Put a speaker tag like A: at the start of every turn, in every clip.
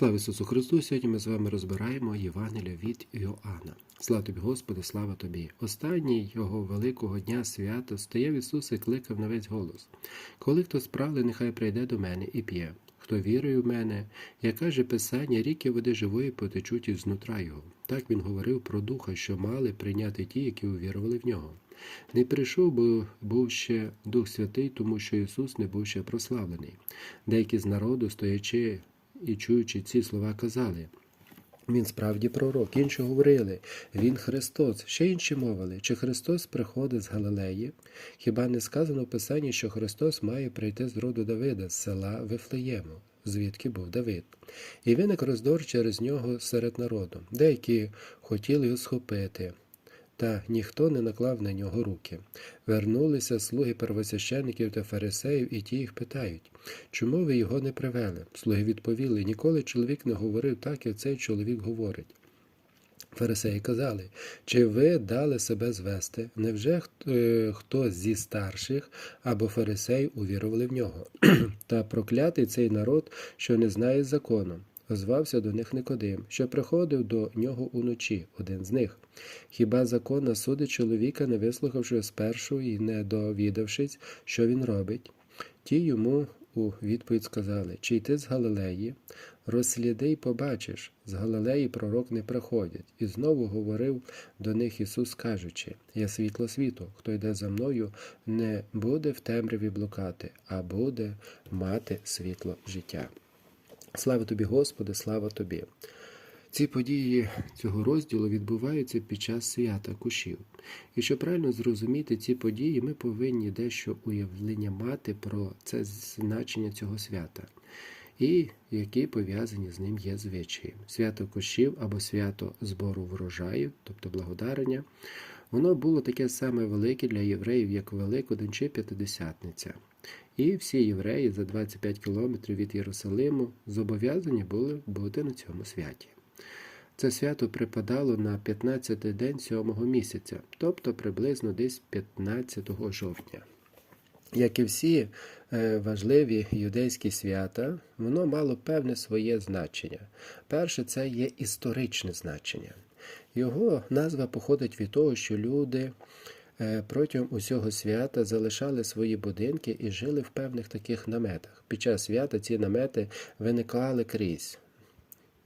A: Слава Ісусу Христу! Сьогодні ми з вами розбираємо Євангелія від Йоанна. Слава тобі, Господи, слава тобі! Останній його великого дня свято стояв Ісус і кликав на весь голос. Коли хто справи, нехай прийде до мене і п'є. Хто вірує в мене, як каже Писання, ріки води живої потечуть із нутра його. Так він говорив про духа, що мали прийняти ті, які увірували в нього. Не прийшов, бо був ще Дух Святий, тому що Ісус не був ще прославлений. Деякі з народу, стоячи і чуючи ці слова, казали. Він справді пророк, інші говорили, він Христос, ще інші мовили, чи Христос приходить з Галилеї? Хіба не сказано в Писанні, що Христос має прийти з роду Давида, з села Вифлеєму, звідки був Давид? І виник роздор через нього серед народу. Деякі хотіли його схопити, та ніхто не наклав на нього руки. Вернулися слуги первосвящеників та фарисеїв, і ті їх питають, чому ви його не привели? Слуги відповіли, ніколи чоловік не говорив так, як цей чоловік говорить. Фарисеї казали, чи ви дали себе звести? Невже е, хто зі старших або фарисей увірували в нього? Та проклятий цей народ, що не знає закону. Озвався до них Никодим, що приходив до нього уночі, один з них. Хіба закон насудить чоловіка, не вислухавши спершу і не довідавшись, що він робить? Ті йому у відповідь сказали, чи йти з Галилеї, розсліди й побачиш, з Галилеї пророк не приходять. І знову говорив до них Ісус, кажучи, Я світло світу, хто йде за мною, не буде в темряві блукати, а буде мати світло життя. Слава тобі, Господи, слава тобі. Ці події цього розділу відбуваються під час свята кушів. І щоб правильно зрозуміти ці події, ми повинні дещо уявлення мати про це значення цього свята, і які пов'язані з ним є звичаї. Свято кушів або свято збору врожаю, тобто благодарення, воно було таке саме велике для євреїв, як Великодень чи П'ятидесятниця. І всі євреї за 25 кілометрів від Єрусалиму зобов'язані були бути на цьому святі. Це свято припадало на 15-й день сьомого місяця, тобто приблизно десь 15 жовтня. Як і всі важливі юдейські свята, воно мало певне своє значення. Перше, це є історичне значення. Його назва походить від того, що люди протягом усього свята залишали свої будинки і жили в певних таких наметах. Під час свята ці намети виникали крізь.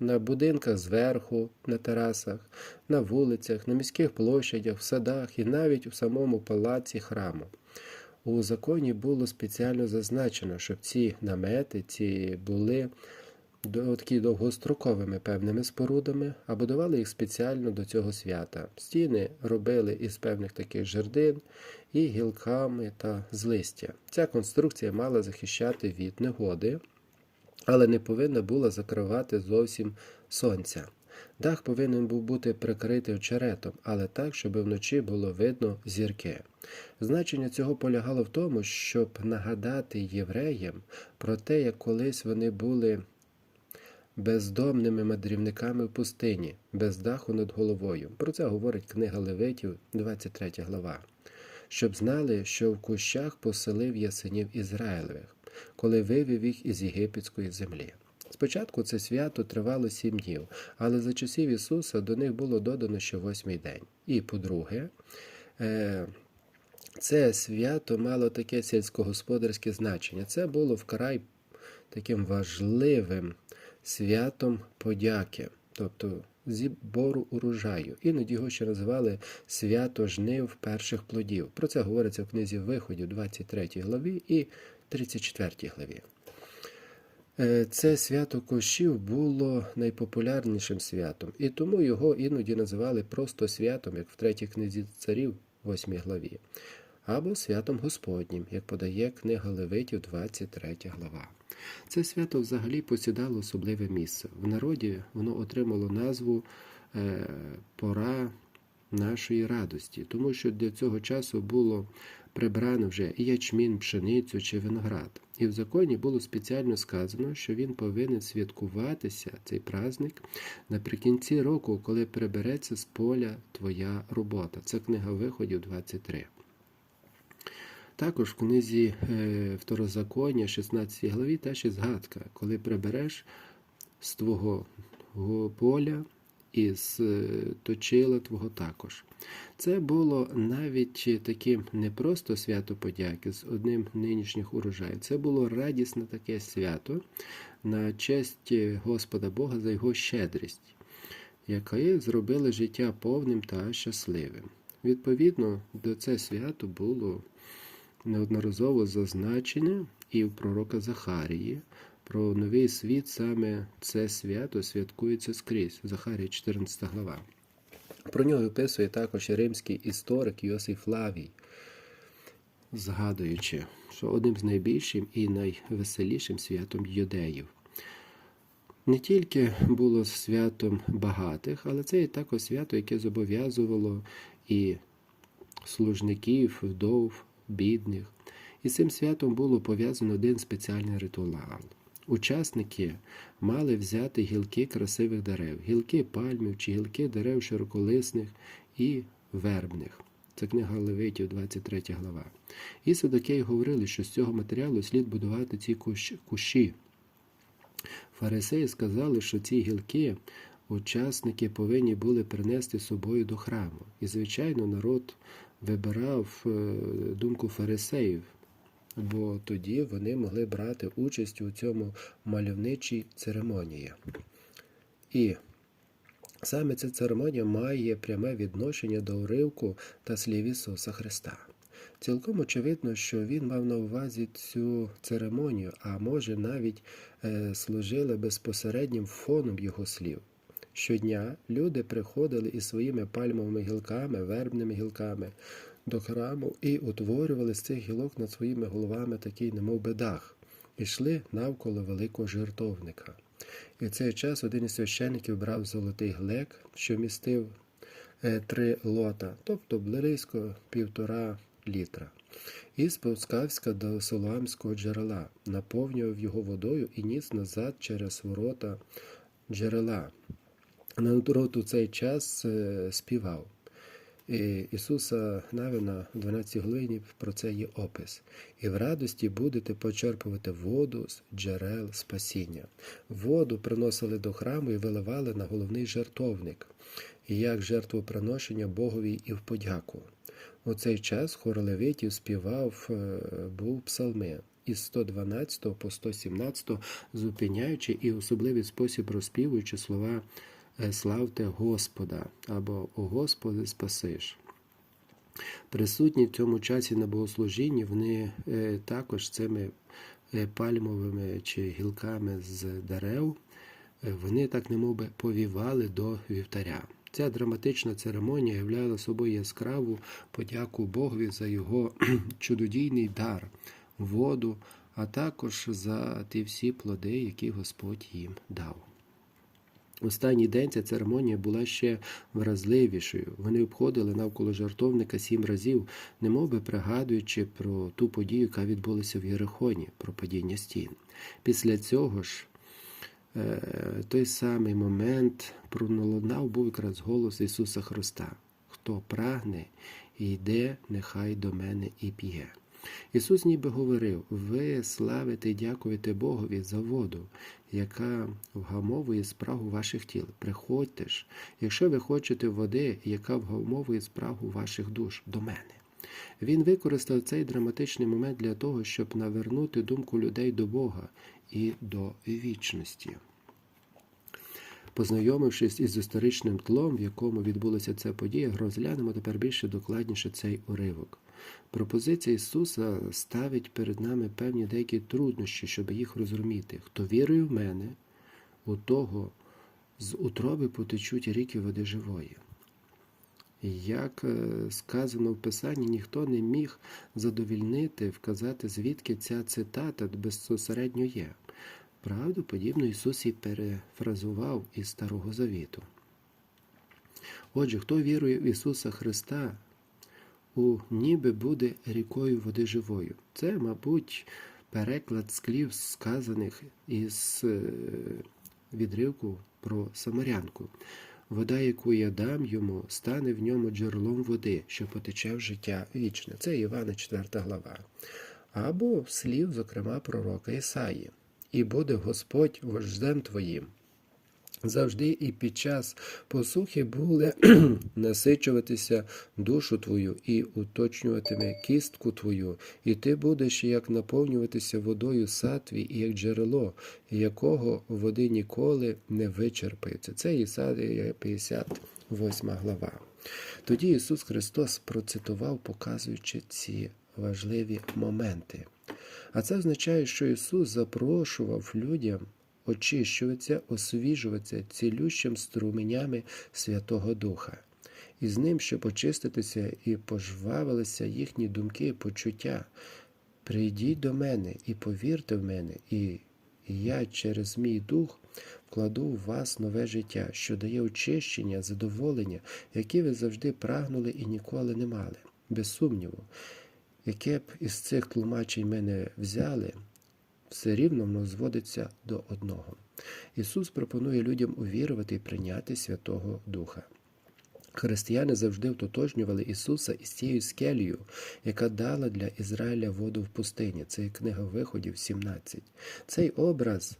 A: На будинках зверху, на терасах, на вулицях, на міських площадях, в садах і навіть у самому палаці храму. У законі було спеціально зазначено, щоб ці намети ці були такі довгостроковими певними спорудами, а будували їх спеціально до цього свята. Стіни робили із певних таких жердин і гілками та з листя. Ця конструкція мала захищати від негоди, але не повинна була закривати зовсім сонця. Дах повинен був бути прикритий очеретом, але так, щоб вночі було видно зірки. Значення цього полягало в тому, щоб нагадати євреям про те, як колись вони були бездомними мандрівниками в пустині, без даху над головою. Про це говорить книга Левитів, 23 глава. Щоб знали, що в кущах поселив я синів Ізраїлевих, коли вивів їх із єгипетської землі. Спочатку це свято тривало сім днів, але за часів Ісуса до них було додано ще восьмий день. І, по-друге, це свято мало таке сільськогосподарське значення. Це було вкрай таким важливим святом подяки, тобто збору урожаю. Іноді його ще називали свято жнив перших плодів. Про це говориться в книзі Виходів, 23 главі і 34 главі. Це свято кощів було найпопулярнішим святом, і тому його іноді називали просто святом, як в третій книзі царів, 8 главі, або святом Господнім, як подає книга Левитів, 23 глава. Це свято взагалі посідало особливе місце. В народі воно отримало назву е, Пора нашої радості, тому що для цього часу було прибрано вже і ячмін, пшеницю чи виноград. І в законі було спеціально сказано, що він повинен святкуватися, цей праздник, наприкінці року, коли прибереться з поля твоя робота. Це книга Виходів 23. Також в книзі Второзаконня, 16 главі, теж є згадка, коли прибереш з твого поля і з е, точила твого також. Це було навіть таким не просто свято подяки з одним нинішніх урожаїв. Це було радісне таке свято на честь Господа Бога за його щедрість, яке зробило життя повним та щасливим. Відповідно, до це свято було неодноразово зазначене і в пророка Захарії. Про новий світ саме це свято святкується скрізь. Захарія 14 глава. Про нього описує також римський історик Йосиф Лавій, згадуючи, що одним з найбільшим і найвеселішим святом юдеїв. Не тільки було святом багатих, але це і також свято, яке зобов'язувало і служників, вдов, бідних. І цим святом було пов'язано один спеціальний ритуал. Учасники мали взяти гілки красивих дерев, гілки пальмів чи гілки дерев широколисних і вербних. Це книга Левитів, 23 глава. І садокеї говорили, що з цього матеріалу слід будувати ці кущі. Фарисеї сказали, що ці гілки учасники повинні були принести з собою до храму. І, звичайно, народ вибирав е, думку фарисеїв, бо тоді вони могли брати участь у цьому мальовничій церемонії. І саме ця церемонія має пряме відношення до уривку та слів Ісуса Христа. Цілком очевидно, що він мав на увазі цю церемонію, а може навіть е, служили безпосереднім фоном його слів. Щодня люди приходили із своїми пальмовими гілками, вербними гілками до храму і утворювали з цих гілок над своїми головами такий, немов би дах, і йшли навколо великого жертовника. І в цей час один із священиків брав золотий глек, що містив е, три лота, тобто близько півтора літра, і спускався до Солоамського джерела, наповнював його водою і ніс назад через ворота джерела. Народ у цей час е, співав. І Ісуса Навина в 12 глині про це є опис. І в радості будете почерпувати воду з джерел спасіння. Воду приносили до храму і виливали на головний жертовник, як жертвоприношення Богові і в подяку. У цей час хор левитів співав е, був псалми із 112 по 117, зупиняючи і особливий спосіб розпівуючи слова Славте Господа або О Господи спасиш. Присутні в цьому часі на богослужінні вони е, також цими е, пальмовими чи гілками з дерев, е, вони так немов би повівали до вівтаря. Ця драматична церемонія являла собою яскраву подяку Богові за його чудодійний дар, воду, а також за ті всі плоди, які Господь їм дав. Останній день ця церемонія була ще вразливішою. Вони обходили навколо жартовника сім разів, немов би пригадуючи про ту подію, яка відбулася в Єрихоні, про падіння стін. Після цього ж е, той самий момент пролунав був якраз голос Ісуса Христа. Хто прагне йде, нехай до мене і п'є. Ісус ніби говорив: ви славите і дякуєте Богові за воду, яка вгамовує спрагу ваших тіл. Приходьте ж, якщо ви хочете води, яка вгамовує спрагу ваших душ до мене. Він використав цей драматичний момент для того, щоб навернути думку людей до Бога і до вічності. Познайомившись із історичним тлом, в якому відбулася ця подія, розглянемо тепер більше докладніше цей уривок. Пропозиція Ісуса ставить перед нами певні деякі труднощі, щоб їх розуміти. Хто вірує в мене, у того з утроби потечуть ріки води живої. Як е, сказано в Писанні, ніхто не міг задовільнити, вказати, звідки ця цитата безпосередньо є. Правду, подібно Ісус і перефразував із Старого Завіту. Отже, хто вірує в Ісуса Христа, у ніби буде рікою води живою. Це, мабуть, переклад склів, сказаних із е, відривку про Самарянку. Вода, яку я дам йому, стане в ньому джерелом води, що потече в життя вічне. Це Івана 4 глава. Або слів, зокрема, пророка Ісаї. І буде Господь вождем твоїм, завжди і під час посухи буде насичуватися душу твою і уточнюватиме кістку твою, і ти будеш як наповнюватися водою сатві, і як джерело, якого води ніколи не вичерпається. Це Ісадія 58 глава. Тоді Ісус Христос процитував, показуючи ці важливі моменти. А це означає, що Ісус запрошував людям очищуватися, освіжуватися цілющим струменями Святого Духа. І з ним, щоб очиститися і пожвавилися їхні думки і почуття. Прийдіть до мене і повірте в мене, і я через мій дух вкладу в вас нове життя, що дає очищення, задоволення, які ви завжди прагнули і ніколи не мали. Без сумніву, яке б із цих тлумачень мене взяли, все рівно воно зводиться до одного. Ісус пропонує людям увірувати і прийняти Святого Духа. Християни завжди втотожнювали Ісуса із цією скелею, яка дала для Ізраїля воду в пустині. Це книга Виходів 17. Цей образ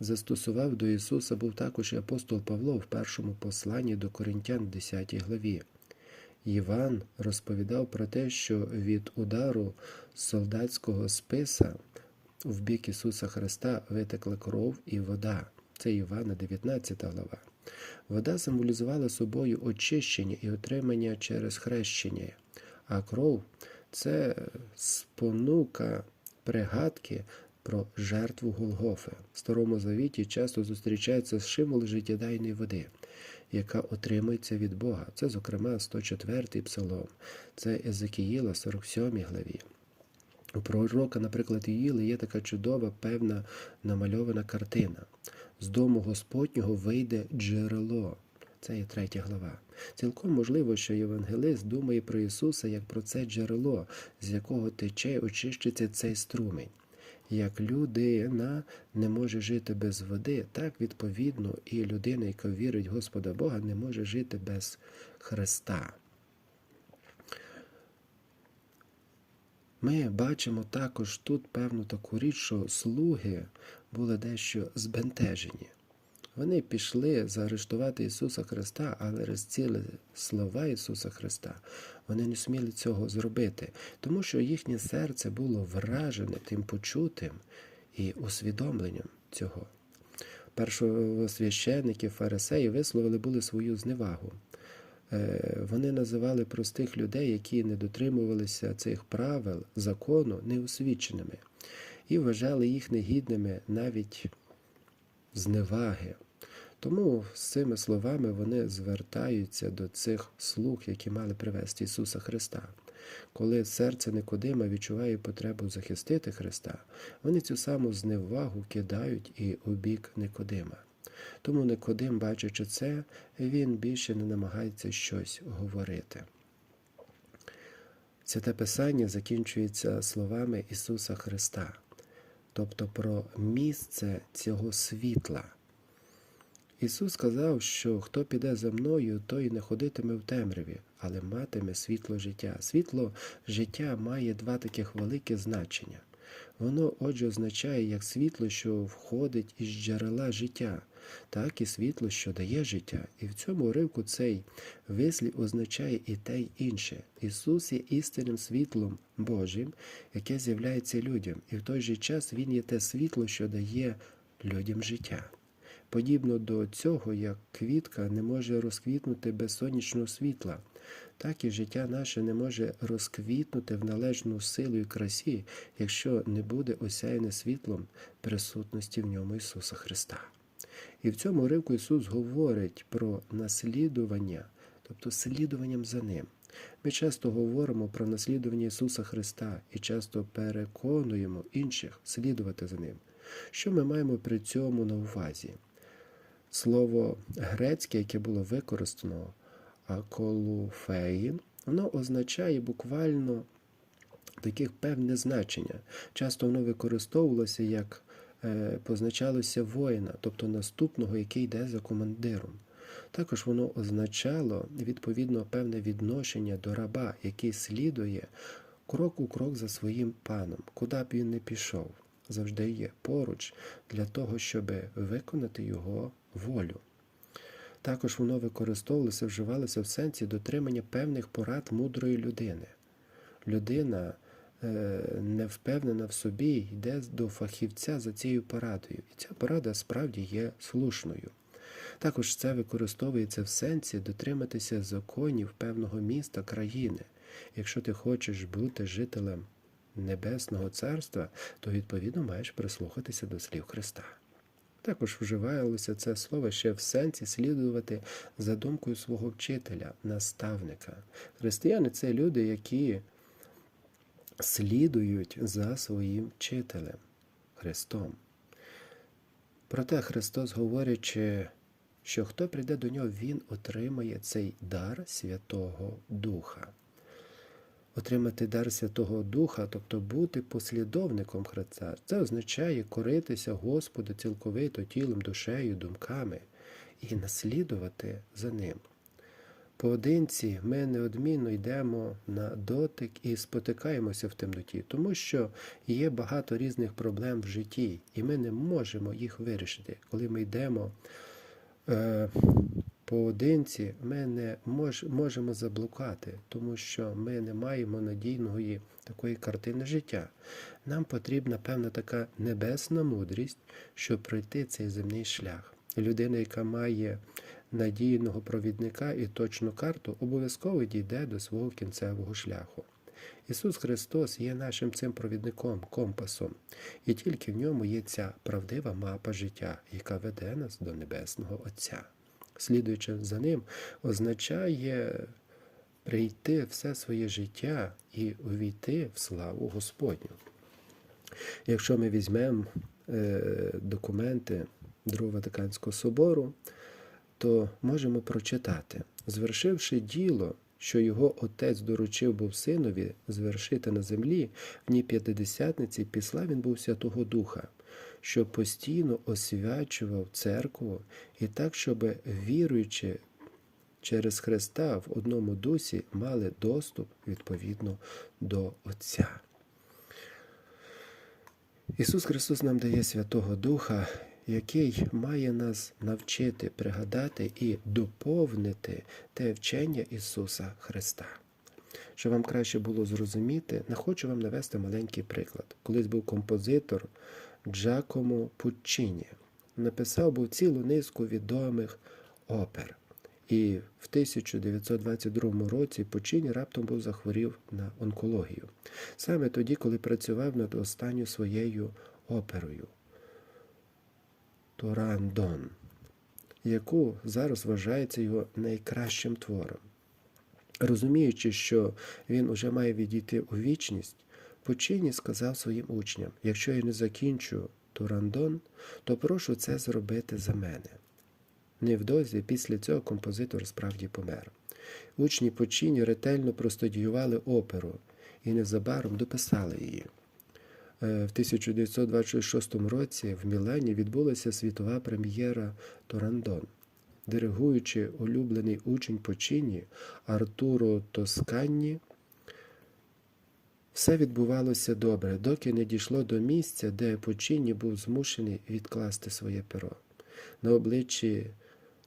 A: застосував до Ісуса був також і апостол Павло в першому посланні до Коринтян, 10 главі. Іван розповідав про те, що від удару солдатського списа в бік Ісуса Христа витекла кров і вода. Це Івана, 19 глава. Вода символізувала собою очищення і отримання через хрещення, а кров це спонука пригадки про жертву Голгофи. В Старому Завіті часто зустрічається символ життєдайної води, яка отримується від Бога. Це, зокрема, 104-й псалом, це Езекіїла, 47 главі. У пророка, наприклад, Іїли є така чудова, певна намальована картина. З дому Господнього вийде джерело. Це є третя глава. Цілком можливо, що Євангелист думає про Ісуса як про це джерело, з якого тече очищиться цей струмень. Як людина не може жити без води, так відповідно і людина, яка вірить в Господа Бога, не може жити без Христа. Ми бачимо також тут певну таку річ, що слуги були дещо збентежені. Вони пішли заарештувати Ісуса Христа, але розціли слова Ісуса Христа. Вони не сміли цього зробити, тому що їхнє серце було вражене тим почутим і усвідомленням цього. Першосвященники, фарисеї висловили були свою зневагу. Вони називали простих людей, які не дотримувалися цих правил, закону, неосвіченими, і вважали їх негідними навіть зневаги. Тому з цими словами вони звертаються до цих слуг, які мали привести Ісуса Христа. Коли серце Никодима відчуває потребу захистити Христа, вони цю саму зневагу кидають і у бік Никодима. Тому Никодим, бачачи це, він більше не намагається щось говорити. Святе Писання закінчується словами Ісуса Христа, тобто про місце цього світла. Ісус сказав, що хто піде за мною, той не ходитиме в темряві, але матиме світло життя. Світло життя має два таких великі значення. Воно, отже, означає як світло, що входить із джерела життя, так і світло, що дає життя. І в цьому ривку цей вислів означає і те, й інше. Ісус є істинним світлом Божим, яке з'являється людям, і в той же час Він є те світло, що дає людям життя. Подібно до цього, як квітка не може розквітнути без сонячного світла, так і життя наше не може розквітнути в належну силу і красі, якщо не буде осяяне світлом присутності в ньому Ісуса Христа. І в цьому ривку Ісус говорить про наслідування, тобто слідуванням за Ним. Ми часто говоримо про наслідування Ісуса Христа і часто переконуємо інших слідувати за Ним. Що ми маємо при цьому на увазі? Слово грецьке, яке було використано аколуфеїн, воно означає буквально таких певне значення. Часто воно використовувалося як е, позначалося воїна, тобто наступного, який йде за командиром. Також воно означало відповідно певне відношення до раба, який слідує крок у крок за своїм паном, куди б він не пішов, завжди є поруч для того, щоб виконати його волю. Також воно використовувалося, вживалося в сенсі дотримання певних порад мудрої людини. Людина е, не впевнена в собі, йде до фахівця за цією порадою. І ця порада справді є слушною. Також це використовується в сенсі дотриматися законів певного міста, країни. Якщо ти хочеш бути жителем Небесного Царства, то відповідно маєш прислухатися до слів Христа. Також вживалося це слово ще в сенсі слідувати за думкою свого вчителя, наставника. Християни це люди, які слідують за своїм вчителем Христом. Проте Христос, говорячи, що хто прийде до нього, він отримає цей дар Святого Духа. Отримати дар Святого Духа, тобто бути послідовником Христа, це означає коритися Господу цілковито тілом, душею, думками і наслідувати за ним. Поодинці ми неодмінно йдемо на дотик і спотикаємося в темноті, тому що є багато різних проблем в житті, і ми не можемо їх вирішити. Коли ми йдемо е, поодинці, ми не мож, можемо заблукати, тому що ми не маємо надійної такої картини життя. Нам потрібна певна така небесна мудрість, щоб пройти цей земний шлях. Людина, яка має надійного провідника і точну карту, обов'язково дійде до свого кінцевого шляху. Ісус Христос є нашим цим провідником, компасом, і тільки в ньому є ця правдива мапа життя, яка веде нас до Небесного Отця. Слідуючи за ним, означає прийти все своє життя і увійти в славу Господню. Якщо ми візьмемо е, документи Другого Ватиканського собору, то можемо прочитати, звершивши діло, що його отець доручив був синові звершити на землі, в дні п'ятидесятниці післа він був Святого Духа, що постійно освячував церкву і так, щоб віруючи через Христа в одному дусі мали доступ відповідно до Отця. Ісус Христос нам дає Святого Духа, який має нас навчити, пригадати і доповнити те вчення Ісуса Христа. Щоб вам краще було зрозуміти, не хочу вам навести маленький приклад. Колись був композитор Джакомо Пуччіні. Написав був цілу низку відомих опер. І в 1922 році Пуччіні раптом був захворів на онкологію. Саме тоді, коли працював над останньою своєю оперою Турандон, яку зараз вважається його найкращим твором. Розуміючи, що він уже має відійти у вічність, Пучині сказав своїм учням: якщо я не закінчу Турандон, то прошу це зробити за мене. Невдовзі після цього композитор справді помер. Учні Почині ретельно простудіювали оперу і незабаром дописали її. Е, В 1926 році в Мілані відбулася світова прем'єра Турандон. Диригуючи улюблений учень Почині Артуро Тосканні, все відбувалося добре, доки не дійшло до місця, де Почині був змушений відкласти своє перо. На обличчі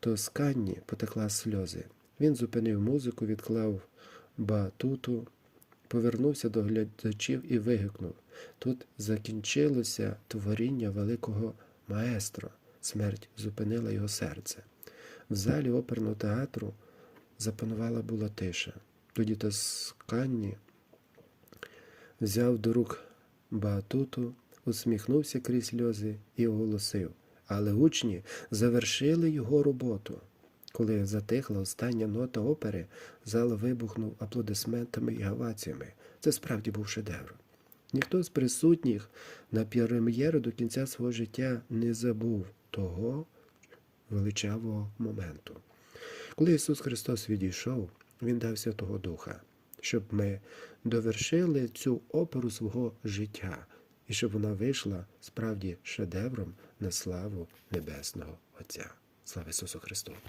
A: Тосканні потекла сльози. Він зупинив музику, відклав батуту, повернувся до глядачів і вигукнув. Тут закінчилося творіння великого маестро. Смерть зупинила його серце. В залі оперного театру запанувала була тиша. Тоді Тосканні взяв до рук батуту, усміхнувся крізь сльози і оголосив. Але учні завершили його роботу. Коли затихла остання нота опери, зал вибухнув аплодисментами і гаваціями. Це справді був шедевр. Ніхто з присутніх на прем'єру до кінця свого життя не забув того величавого моменту. Коли Ісус Христос відійшов, Він дав Святого Духа, щоб ми довершили цю оперу свого життя і щоб вона вийшла справді шедевром на славу Небесного Отця. Слава Ісусу Христу!